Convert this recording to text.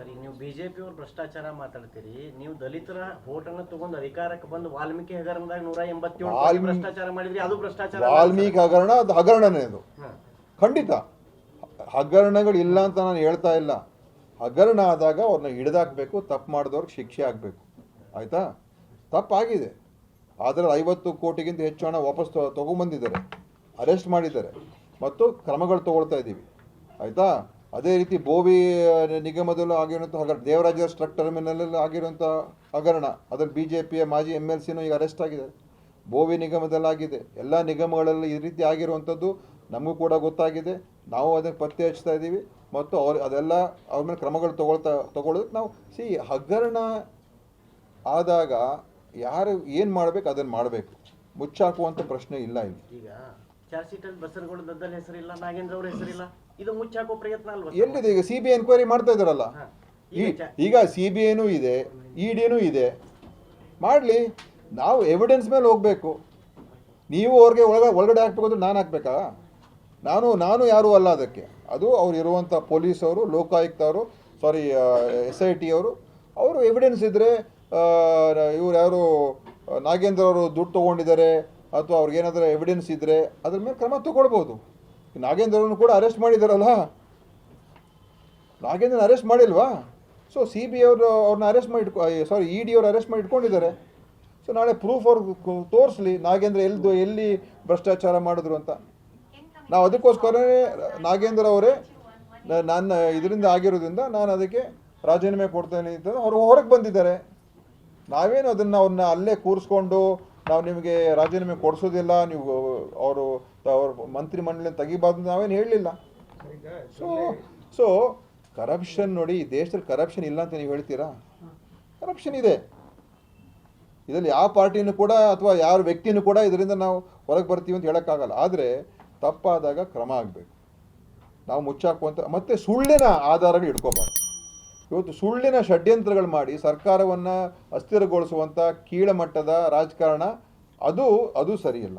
Sir ಈಗ ನೀವು BJP ಅವ್ರು ಭ್ರಷ್ಟಾಚಾರ ಮಾತಾಡ್ತೀರಿ ನೀವು ದಲಿತರ ಅನ್ನ ತಗೊಂಡು ಅಧಿಕಾರಕ್ಕೆ ಬಂದು ವಾಲ್ಮೀಕಿ ಹಗರಣದಾಗ ನೂರ ಎಂಬತ್ತೇಳು ಭ್ರಷ್ಟಾಚಾರ ಮಾಡಿದ್ರಿ ಅದು ಭ್ರಷ್ಟಾಚಾರ ವಾಲ್ಮೀಕಿ ಹಗರಣ ಅದು ಹಗರಣನೇ ಅದು. ಖಂಡಿತ. ಹಗರಣಗಳು ಇಲ್ಲ ಅಂತ ನಾನು ಹೇಳ್ತಾ ಇಲ್ಲ. ಹಗರಣ ಆದಾಗ ಅವ್ರನ್ನ ಹಿಡಿದಾಕ್ಬೇಕು ತಪ್ಪು ಮಾಡಿದವ್ರಿಗೆ ಶಿಕ್ಷೆ ಆಗಬೇಕು. ಆಯಿತಾ? ತಪ್ಪಾಗಿದೆ. ಆದರೆ ಐವತ್ತು ಕೋಟಿಗಿಂತ ಹೆಚ್ಚು ಹಣ ವಾಪಸ್ ತೊ- ಅರೆಸ್ಟ್ ಮಾಡಿದ್ದಾರೆ. ಮತ್ತು ಕ್ರಮಗಳು ತಗೊಳ್ತಾ ಇದ್ದೀವಿ. ಆಯಿತಾ? ಅದೇ ರೀತಿ ಬೋವಿ ನಿಗಮದಲ್ಲೂ ಆಗಿರುವಂಥ ಹಗರಣ ದೇವರಾಜ ಸ್ಟ್ರಕ್ ಟರ್ಮಿನಲಲ್ಲಿ ಆಗಿರುವಂಥ ಹಗರಣ, ಅದನ್ನು ಬಿ ಜೆ ಪಿಯ ಮಾಜಿ ಎಂ ಎಲ್ ಸಿನೂ ಈಗ ಅರೆಸ್ಟ್ ಆಗಿದೆ. ಬೋವಿ ನಿಗಮದಲ್ಲಾಗಿದೆ. ಎಲ್ಲ ನಿಗಮಗಳಲ್ಲಿ ಈ ರೀತಿ ಆಗಿರುವಂಥದ್ದು ನಮಗೂ ಕೂಡ ಗೊತ್ತಾಗಿದೆ. ನಾವು ಅದನ್ನು ಪತ್ತೆ ಹಚ್ತಾ ಇದ್ದೀವಿ. ಮತ್ತು ಅವ್ರು, ಅದೆಲ್ಲ ಅವ್ರ ಮೇಲೆ ಕ್ರಮಗಳು ತಗೊಳ್ತಾ, ತಗೊಳ್ಳೋದಕ್ಕೆ ನಾವು, ಸಿ, ಹಗರಣ ಆದಾಗ ಯಾರು ಏನು ಮಾಡಬೇಕು, ಅದನ್ನು ಮಾಡಬೇಕು. ಮುಚ್ಚಾಕುವಂಥ ಪ್ರಶ್ನೆ ಇಲ್ಲ ಇಲ್ಲಿ. ಈಗ ಚಾರ್ಜ್ ಶೀಟಲ್ಲಿ ಬಸರಗೌಡ ಹೆಸರಿಲ್ಲ, ನಾಗೇಂದ್ರ ಅವ್ರ ಹೆಸರಿಲ್ಲ. ಇದು ಮುಚ್ಚಾಕೋ ಪ್ರಯತ್ನ ಅಲ್ವಾ ಎಲ್ಲಿದೆ ಈಗ ಸಿ ಬಿ ಐ ಎನ್ಕ್ವೈರಿ ಮಾಡ್ತಾ ಇದ್ದಾರಲ್ಲ? ಈಗ ಸಿ ಬಿ ಐನೂ ಇದೆ ಇ ಡಿನೂ ಇದೆ. ಮಾಡಲಿ ನಾವು ಎವಿಡೆನ್ಸ್ ಮೇಲೆ ಹೋಗಬೇಕು. ನೀವು ಅವ್ರಿಗೆ ಒಳಗ ಒಳಗಡೆ ಹಾಕ್ಬೇಕು ಅಂದ್ರೆ ನಾನು ಹಾಕ್ಬೇಕಾ? ನಾನು ನಾನು ಯಾರೂ ಅಲ್ಲ ಅದಕ್ಕೆ. ಅದು ಅವ್ರು ಇರುವಂಥ ಪೊಲೀಸವರು ಲೋಕಾಯುಕ್ತವರು ಸಾರಿ ಎಸ್ ಐ ಟಿ ಅವರು. ಅವರು ಎವಿಡೆನ್ಸ್ ಇದ್ದರೆ ಇವ್ರು ಯಾರು ನಾಗೇಂದ್ರ ಅವರು ದುಡ್ಡು ತೊಗೊಂಡಿದ್ದಾರೆ ಅಥವಾ ಅವ್ರಿಗೇನಾದರೂ ಎವಿಡೆನ್ಸ್ ಇದ್ದರೆ ಅದ್ರ ಮೇಲೆ ಕ್ರಮ ತಗೊಳ್ಬೋದು. ನಾಗೇಂದ್ರ ಅವ್ರನ್ನು ಕೂಡ ಅರೆಸ್ಟ್ ಮಾಡಿದಾರಲ್ಲ? ನಾಗೇಂದ್ರನ ಅರೆಸ್ಟ್ ಮಾಡಿಲ್ವಾ? ಸೊ ಸಿ ಬಿ ಅವರು ಅವ್ರನ್ನ ಅರೆಸ್ಟ್ ಮಾಡಿ ಸಾರಿ ಇ ಡಿ ಅವ್ರು ಅರೆಸ್ಟ್ ಮಾಡಿ ಇಟ್ಕೊಂಡಿದ್ದಾರೆ ಸೊ ನಾಳೆ ಪ್ರೂಫ್ ಅವ್ರು ತೋರಿಸ್ಲಿ, ನಾಗೇಂದ್ರ ಎಲ್ದು ಎಲ್ಲಿ ಭ್ರಷ್ಟಾಚಾರ ಮಾಡಿದ್ರು ಅಂತ. ನಾವು ಅದಕ್ಕೋಸ್ಕರನೇ ನಾಗೇಂದ್ರ ಅವರೇ ನಾನು ಇದರಿಂದ ಆಗಿರೋದ್ರಿಂದ ನಾನು ಅದಕ್ಕೆ ರಾಜೀನಾಮೆ ಕೊಡ್ತೇನೆ ಅಂತ ಅವರು ಹೊರಗೆ ಬಂದಿದ್ದಾರೆ. ನಾವೇನು ಅದನ್ನು ಅವ್ರನ್ನ ಅಲ್ಲೇ ಕೂರಿಸ್ಕೊಂಡು ನಾವು ನಿಮಗೆ ರಾಜೀನಾಮೆ ಕೊಡಿಸೋದಿಲ್ಲ, ನೀವು, ಅವರು, ಅವ್ರ ಮಂತ್ರಿ ಮಂಡಳಿ ತೆಗಿಬಾರ್ದು ನಾವೇನು ಹೇಳಲಿಲ್ಲ. ಸೊ ಸೊ ಕರಪ್ಷನ್ ನೋಡಿ, ಈ ದೇಶದಲ್ಲಿ ಕರಪ್ಷನ್ ಇಲ್ಲ ಅಂತ ನೀವು ಹೇಳ್ತೀರಾ? ಕರಪ್ಷನ್ ಇದೆ. ಇದರಲ್ಲಿ ಯಾವ ಪಾರ್ಟಿನೂ ಕೂಡ ಅಥವಾ ಯಾರ ವ್ಯಕ್ತಿನೂ ಕೂಡ ಇದರಿಂದ ನಾವು ಹೊರಗೆ ಬರ್ತೀವಿ ಅಂತ ಹೇಳೋಕ್ಕಾಗಲ್ಲ. ಆದರೆ ತಪ್ಪಾದಾಗ ಕ್ರಮ ಆಗಬೇಕು. ನಾವು ಮುಚ್ಚಾಕುವಂಥ ಮತ್ತೆ ಸುಳ್ಳಿನ ಆಧಾರಗಳು ಇಟ್ಕೋಬಾರ್ದು ಇವತ್ತು ಸುಳ್ಳಿನ ಷಡ್ಯಂತ್ರಗಳು ಮಾಡಿ ಸರ್ಕಾರವನ್ನು ಅಸ್ಥಿರಗೊಳಿಸುವಂಥ ಕೀಳಮಟ್ಟದ ರಾಜಕಾರಣ ಅದು ಅದು ಸರಿಯಿಲ್ಲ.